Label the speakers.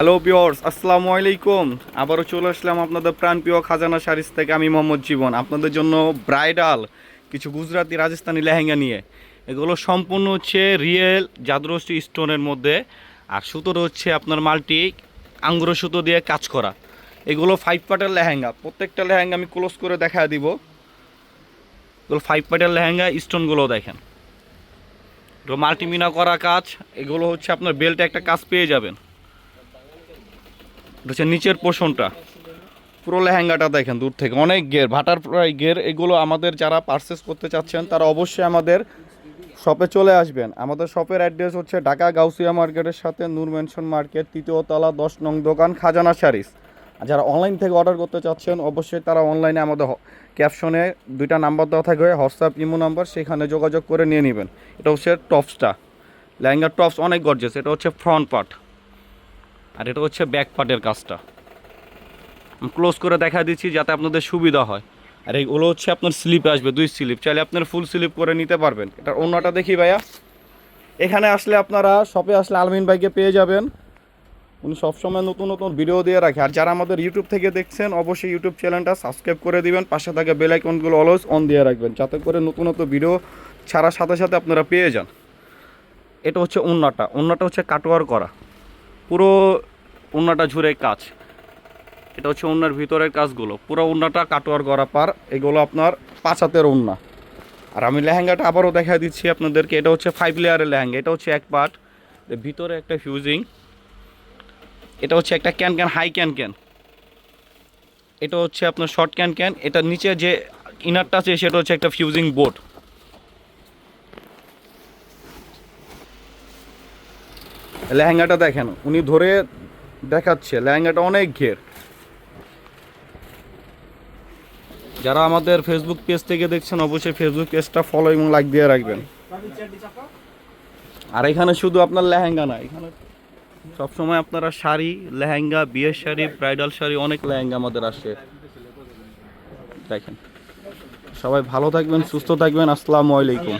Speaker 1: Hello Pears আসসালামু আলাইকুম। আবারও চলে আসলাম আপনাদের প্রাণপ্রিয় খাজানা শাড়িস থেকে আমি মোহাম্মদ জীবন। আপনাদের জন্য ব্রাইডাল, কিছু গুজরাটি, রাজস্থানি লেহেঙ্গা নিয়ে। এগুলো সম্পূর্ণ হচ্ছে রিয়েল জাদরষ্টি স্টোনের মধ্যে। আর সুতোর হচ্ছে আপনার মাল্টি আঙ্গুর সুতো দিয়ে কাজ করা। এগুলো ফাইভ পার্টের লেহেঙ্গা। প্রত্যেকটা লেহেঙ্গা আমি ক্লোজ করে দেখা দিব। এগুলো ফাইভ পার্টের লেহেঙ্গা, স্টোনগুলো দেখেন। এগুলো মাল্টিমিনা করা কাজ। এগুলো হচ্ছে আপনার বেল্টে একটা কাজ পেয়ে যাবেন। হচ্ছে নিচের পোষণটা। পুরো লেহেঙ্গাটা দেখেন দূর থেকে, অনেক গের ভাটার প্রায় গের এগুলো আমাদের যারা পারচেস করতে চাচ্ছেন, তারা অবশ্যই আমাদের শপে চলে আসবেন। আমাদের শপের অ্যাড্রেস হচ্ছে ঢাকা গাউসিয়া মার্কেটের সাথে নূর মেনশন মার্কেট তৃতীয় তলা দশ নং দোকান, খাজানা আর যারা অনলাইন থেকে অর্ডার করতে চাচ্ছেন, অবশ্যই তারা অনলাইনে আমাদের ক্যাপশনে দুইটা নাম্বার দেওয়া থাকবে হোয়াটসঅ্যাপ ইমো নাম্বার সেখানে যোগাযোগ করে নিয়ে নেবেন। এটা হচ্ছে টপসটা লেহেঙ্গার টপস অনেক গর্জেস এটা হচ্ছে ফ্রন্ট পার্ট আর এটা হচ্ছে ব্যাক পার্টের কাজটা। ক্লোজ করে দেখা দিচ্ছি যাতে আপনাদের সুবিধা হয়। আর এইগুলো হচ্ছে আপনার স্লিপ আসবে, দুই স্লিপ চাইলে আপনার ফুল স্লিপ করে নিতে পারবেন। এটার অন্যটা দেখি ভাইয়া। এখানে আসলে আপনারা শপে আসলে আলমিন বাইকে পেয়ে যাবেন। উনি সবসময় নতুন নতুন ভিডিও দিয়ে রাখে। আর যারা আমাদের ইউটিউব থেকে দেখছেন, অবশ্যই ইউটিউব চ্যানেলটা সাবস্ক্রাইব করে দিবেন। পাশে থাকা বেল আইকনগুলো অলওয়েজ অন দিয়ে রাখবেন। যাতে করে নতুন নতুন ভিডিও ছাড়ার সাথে সাথে আপনারা পেয়ে যান। এটা হচ্ছে অন্যটা অন্যটা হচ্ছে কাটোয়ার করা। পুরো উন্নাটা ঝুরে কাজ এটা হচ্ছে উন্নার ভিতরের কাজগুলো পুরো উন্নাটা কাটোয়ার গড়া পার, এগুলো আপনার পাঁচ হাতের উন্না। আর আমি লেহেঙ্গাটা আবারও দেখা দিচ্ছি আপনাদেরকে, এটা হচ্ছে ফাইভ লেয়ারের লেহেঙ্গা, এটা হচ্ছে এক পার্ট ভিতরে একটা ফিউজিং এটা হচ্ছে একটা can can high can can এটা হচ্ছে আপনার শর্ট ক্যান ক্যান এটার নিচে যে ইনারটা আছে সেটা হচ্ছে একটা ফিউজিং বোর্ড লেহেঙ্গাটা দেখেন উনি ধরে দেখাচ্ছে লেহেঙ্গাটা অনেক ঘের যারা আমাদের ফেসবুক পেজ থেকে দেখছেন অবশ্যই ফেসবুক পেজটা ফলো এবং লাইক দিয়ে রাখবেন আর এখানে শুধু আপনার লেহেঙ্গা না এখানে সবসময় আপনারা শাড়ি লেহেঙ্গা বিয়ের শাড়ি ব্রাইডাল শাড়ি অনেক লেহেঙ্গা আমাদের আসে দেখেন সবাই ভালো থাকবেন সুস্থ থাকবেন আসসালামু আলাইকুম.